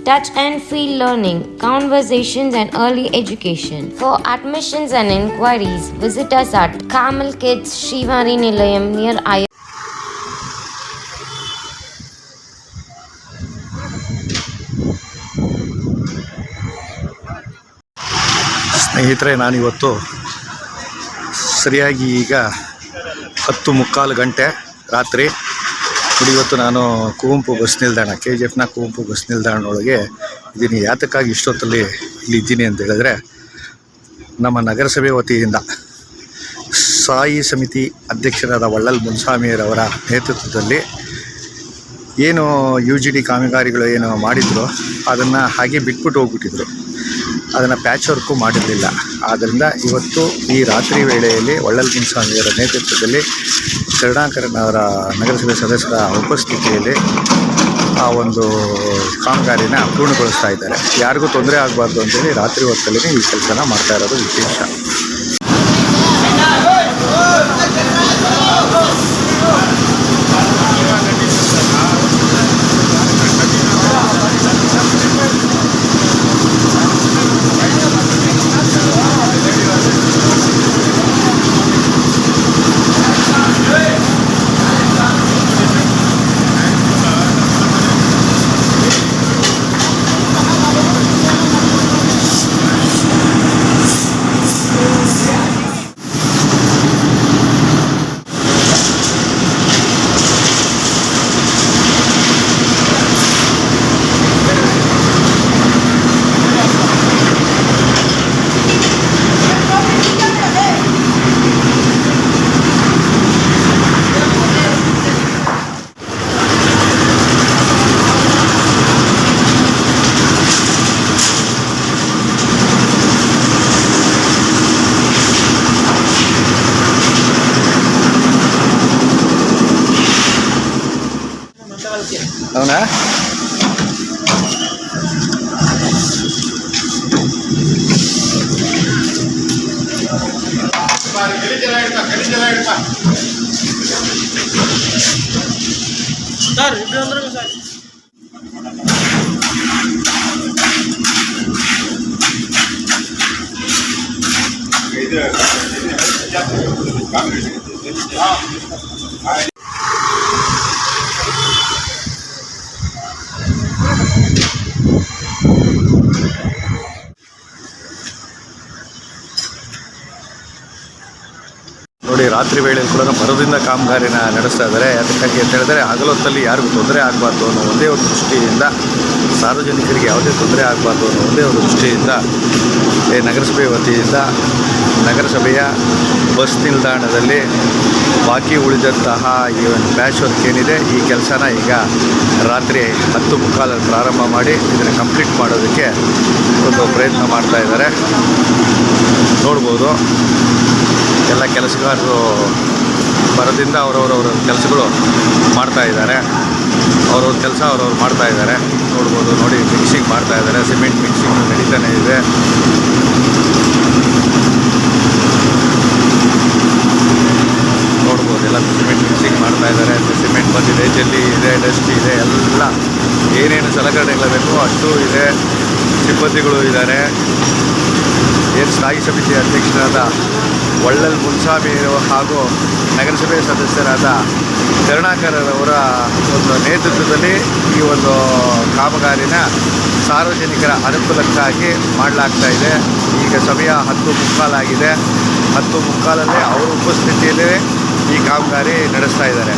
touch and feel learning, conversations, and early education. For admissions and inquiries, visit us at Kamal Kids Shivari Nilayam near I. ಸ್ನೇಹಿತರೆ ನಾನಿವತ್ತು ಸರಿಯಾಗಿ ಈಗ ಹತ್ತು ಮುಕ್ಕಾಲು ಗಂಟೆ ರಾತ್ರಿ ನೋಡಿ, ಇವತ್ತು ನಾನು ಕುವೆಂಪು ಬಸ್ ನಿಲ್ದಾಣ ಕೆ ಜಿ ಎಫ್ನ ಕುವೆಂಪು ಬಸ್ ನಿಲ್ದಾಣದೊಳಗೆ ಇದ್ದೀನಿ ಯಾತಕ್ಕಾಗಿ ಇಷ್ಟೊತ್ತಲ್ಲಿ ಇಲ್ಲಿ ಇದ್ದೀನಿ ಅಂತ ಹೇಳಿದ್ರೆ, ನಮ್ಮ ನಗರಸಭೆ ವತಿಯಿಂದ ಸಾಯಿ ಸಮಿತಿ ಅಧ್ಯಕ್ಷರಾದ ವಳ್ಳಲ್ ಮುನ್ಸ್ವಾಮಿಯರವರ ನೇತೃತ್ವದಲ್ಲಿ ಏನು ಯು ಜಿ ಡಿ ಕಾಮಗಾರಿಗಳು ಏನು ಮಾಡಿದ್ರು, ಅದನ್ನು ಹಾಗೆ ಬಿಟ್ಬಿಟ್ಟು ಹೋಗ್ಬಿಟ್ಟಿದ್ರು. ಅದನ್ನು ಪ್ಯಾಚ್ ವರ್ಕು ಮಾಡಿರಲಿಲ್ಲ. ಆದ್ದರಿಂದ ಇವತ್ತು ಈ ರಾತ್ರಿ ವೇಳೆಯಲ್ಲಿ ಒಳ್ಳಲ್ ಮುನ್ಸ್ವಾಮಿಯವರ ನೇತೃತ್ವದಲ್ಲಿ ಕರುಣಾಕರನ್ ಅವರ ನಗರಸಭೆ ಸದಸ್ಯರ ಉಪಸ್ಥಿತಿಯಲ್ಲಿ ಆ ಒಂದು ಕಾಮಗಾರಿನ ಪೂರ್ಣಗೊಳಿಸ್ತಾ ಇದ್ದಾರೆ. ಯಾರಿಗೂ ತೊಂದರೆ ಆಗಬಾರ್ದು ಅಂತೇಳಿ ರಾತ್ರಿ ಹೊತ್ತಲ್ಲಿ ಈ ಕೆಲಸನ ಮಾಡ್ತಾ ಇರೋದು ವಿಶೇಷ. అవునా ನೋಡಿ, ರಾತ್ರಿ ವೇಳೆಯಲ್ಲಿ ಕೂಡ ಮರದಿಂದ ಕಾಮಗಾರಿನ ನಡೆಸ್ತಾ ಇದ್ದಾರೆ. ಅದಕ್ಕಾಗಿ ಅಂತ ಹೇಳಿದರೆ, ಹಗಲೊತ್ತಲ್ಲಿ ಯಾರಿಗೂ ತೊಂದರೆ ಆಗಬಾರ್ದು ಅನ್ನೋ ಒಂದೇ ಒಂದು ದೃಷ್ಟಿಯಿಂದ, ಸಾರ್ವಜನಿಕರಿಗೆ ಯಾವುದೇ ತೊಂದರೆ ಆಗಬಾರ್ದು ಅನ್ನೋ ಒಂದೇ ಒಂದು ದೃಷ್ಟಿಯಿಂದ ಈ ನಗರಸಭೆ ವತಿಯಿಂದ, ನಗರಸಭೆಯ ಬಸ್ ನಿಲ್ದಾಣದಲ್ಲಿ ಬಾಕಿ ಉಳಿದಂತಹ ಈ ಒಂದು ಪ್ಯಾಚ್ ವರ್ಕ್ ಏನಿದೆ, ಈ ಕೆಲಸನ ಈಗ ರಾತ್ರಿ ಹತ್ತು ಮುಕ್ಕಾಲಲ್ಲಿ ಪ್ರಾರಂಭ ಮಾಡಿ ಇದನ್ನು ಕಂಪ್ಲೀಟ್ ಮಾಡೋದಕ್ಕೆ ಒಂದು ಪ್ರಯತ್ನ ಮಾಡ್ತಾ ಇದ್ದಾರೆ. ನೋಡ್ಬೋದು. ಎಲ್ಲ ಕೆಲಸಗಾರರು ಬರೋದ್ರಿಂದ ಅವರವ್ರವ್ರ ಕೆಲಸಗಳು ಮಾಡ್ತಾಯಿದ್ದಾರೆ ಅವ್ರವ್ರ ಕೆಲಸ ಅವ್ರವ್ರು ಮಾಡ್ತಾ ಇದ್ದಾರೆ. ನೋಡ್ಬೋದು, ನೋಡಿ ಮಿಕ್ಸಿಂಗ್ ಮಾಡ್ತಾಯಿದ್ದಾರೆ ಸಿಮೆಂಟ್ ಮಿಕ್ಸಿಂಗ್ ನಡೀತಾನೆ ಇದೆ. ನೋಡ್ಬೋದು, ಎಲ್ಲ ಸಿಮೆಂಟ್ ಮಿಕ್ಸಿಂಗ್ ಮಾಡ್ತಾ ಇದ್ದಾರೆ. ಸಿಮೆಂಟ್ ಬಂದಿದೆ, ಜಲ್ಲಿ ಇದೆ ಡಸ್ಟ್ ಇದೆ, ಎಲ್ಲ ಏನೇನು ಸಲಕರಣೆಗಳ ಬೇಕು ಅಷ್ಟು ಇದೆ. ಸಿಬ್ಬಂದಿಗಳು ಇದ್ದಾರೆ. ಏನು ಸ್ಥಾಯಿ ಸಮಿತಿ ಅಧ್ಯಕ್ಷರಾದ ಒಳ್ಳಲ್ ಮುನ್ಸಾಮಿ ಹಾಗೂ ನಗರಸಭೆ ಸದಸ್ಯರಾದ ಕರುಣಾಕರರವರ ಒಂದು ನೇತೃತ್ವದಲ್ಲಿ ಈ ಒಂದು ಕಾಮಗಾರಿನ ಸಾರ್ವಜನಿಕರ ಅನುಕೂಲಕ್ಕಾಗಿ ಮಾಡಲಾಗ್ತಾ ಇದೆ. ಈಗ ಸಮಯ ಹತ್ತು ಮುಕ್ಕಾಲಾಗಿದೆ ಹತ್ತು ಮುಕ್ಕಾಲಲ್ಲೇ ಅವರ ಉಪಸ್ಥಿತಿಯಲ್ಲೇ ಈ ಕಾಮಗಾರಿ ನಡೆಸ್ತಾ ಇದ್ದಾರೆ.